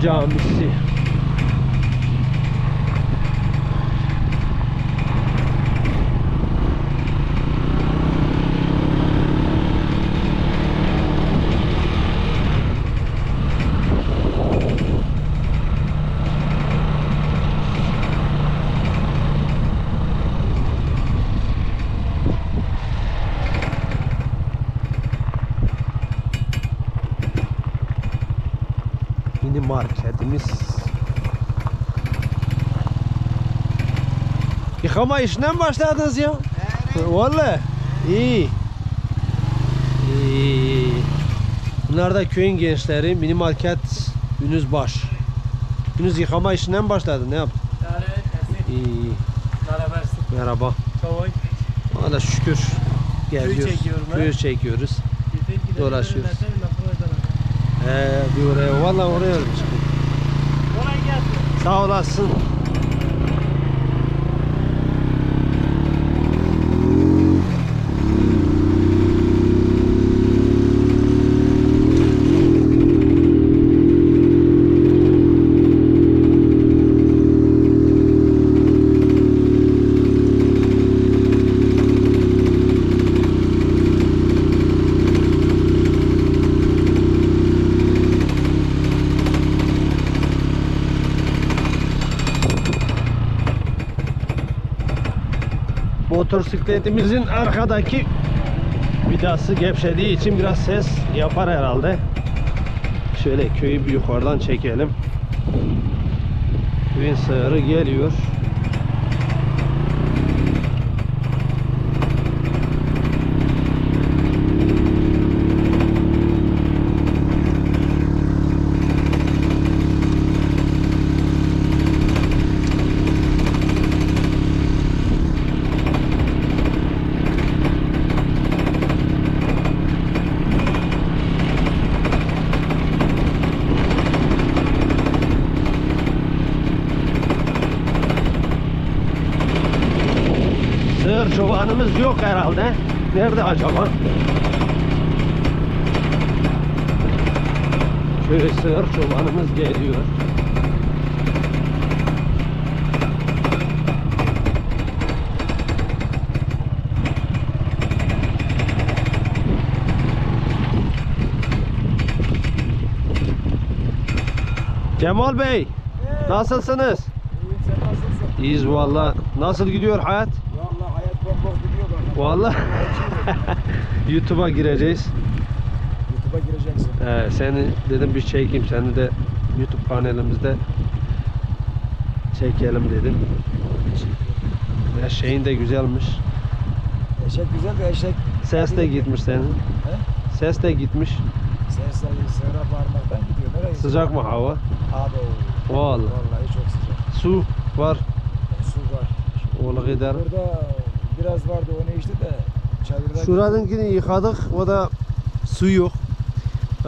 camisi. Mini marketimiz. Yıkama işinden başladınız ya. Vallahi iyi. İyi. Bunlar da köyün gençleri. Mini market Yunus Baş. Yunus yıkama işinden başladı. Ne yaptın? İyi. Berabersin. Merhaba. Kavay. Valla şükür. Geziyoruz. Köyü çekiyoruz. Gidip gidip Dolaşıyoruz. Edelim. Ee, bir oraya. Valla oraya çıkın. Kolay gelsin. Sağ olasın. Motosikletimizin arkadaki vidası gevşediği için biraz ses yapar herhalde. Şöyle köyü bir yukarıdan çekelim. Köyün sığırı geliyor. Sığır çobanımız yok herhalde. Nerede acaba? Şöyle sığır çobanımız geliyor. Cemal Bey, nasılsınız? İyiyim sen nasılsın? İyiyiz valla. Nasıl gidiyor hayat? Gidiyor bana. Valla YouTube'a gireceğiz. YouTube'a gireceksin. Ee, seni dedim bir çekeyim seni de YouTube panelimizde çekelim dedim. Ya şeyin de güzelmiş. Eşek güzel de eşek. Ses de gitmiş senin. He? Ses de gitmiş. Sesleri sığıra bağırmaktan gidiyor. Nereye gidiyor? Sıcak mı hava? Abi o. Vallahi. Vallahi çok sıcak. Su var. Su var. Oğluk eder. Burada biraz vardı onu içti de çadırda. Şuradakini yıkadık. O da su yok.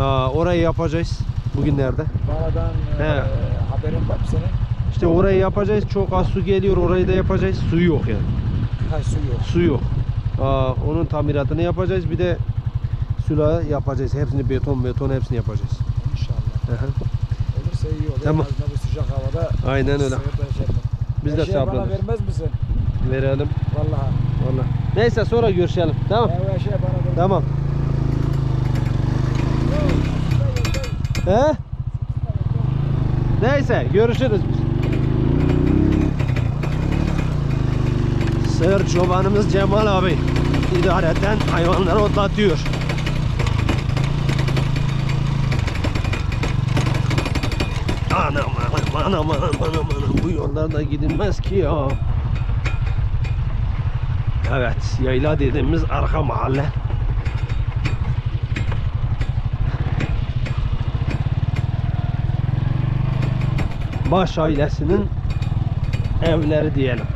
Aa, orayı yapacağız bugünlerde. Banadan He. e, haberin var mı senin? İşte orayı yapacağız. Çok az su geliyor. Orayı da yapacağız. Su yok yani. Ha su yok. Su yok. Aa, onun tamiratını yapacağız. Bir de sula yapacağız. Hepsini beton beton hepsini yapacağız. İnşallah. Aha. Olursa iyi olur. Tamam. En azından bu sıcak havada. Aynen öyle. şey yapar. Biz de Eşeği bana sabrederiz. vermez misin? Verelim. Vallahi. Vallahi. Neyse sonra görüşelim. Tamam. Ya vermez. Tamam. He? Neyse görüşürüz biz. Sığır çobanımız Cemal abi idareten hayvanları otlatıyor. Anam anam anam anam anam bu yollarda gidilmez ki ya. Evet yayla dediğimiz arka mahalle. Baş ailesinin evleri diyelim.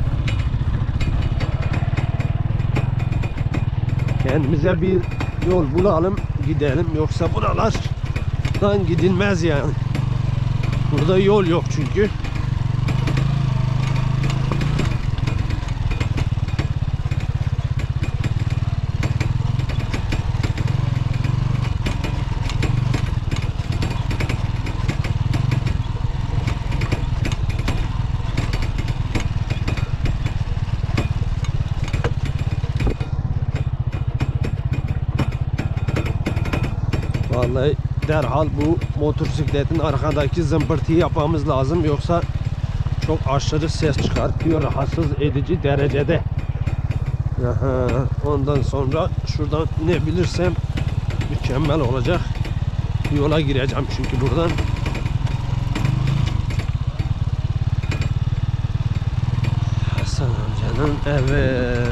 Kendimize bir yol bulalım gidelim yoksa buralardan gidilmez yani. Burada yol yok çünkü. Vallahi derhal bu motosikletin arkadaki zımbırtıyı yapmamız lazım yoksa çok aşırı ses çıkartıyor rahatsız edici derecede. Aha, ondan sonra şuradan inebilirsem mükemmel olacak. Yola gireceğim çünkü buradan. Hasan amcanın evi.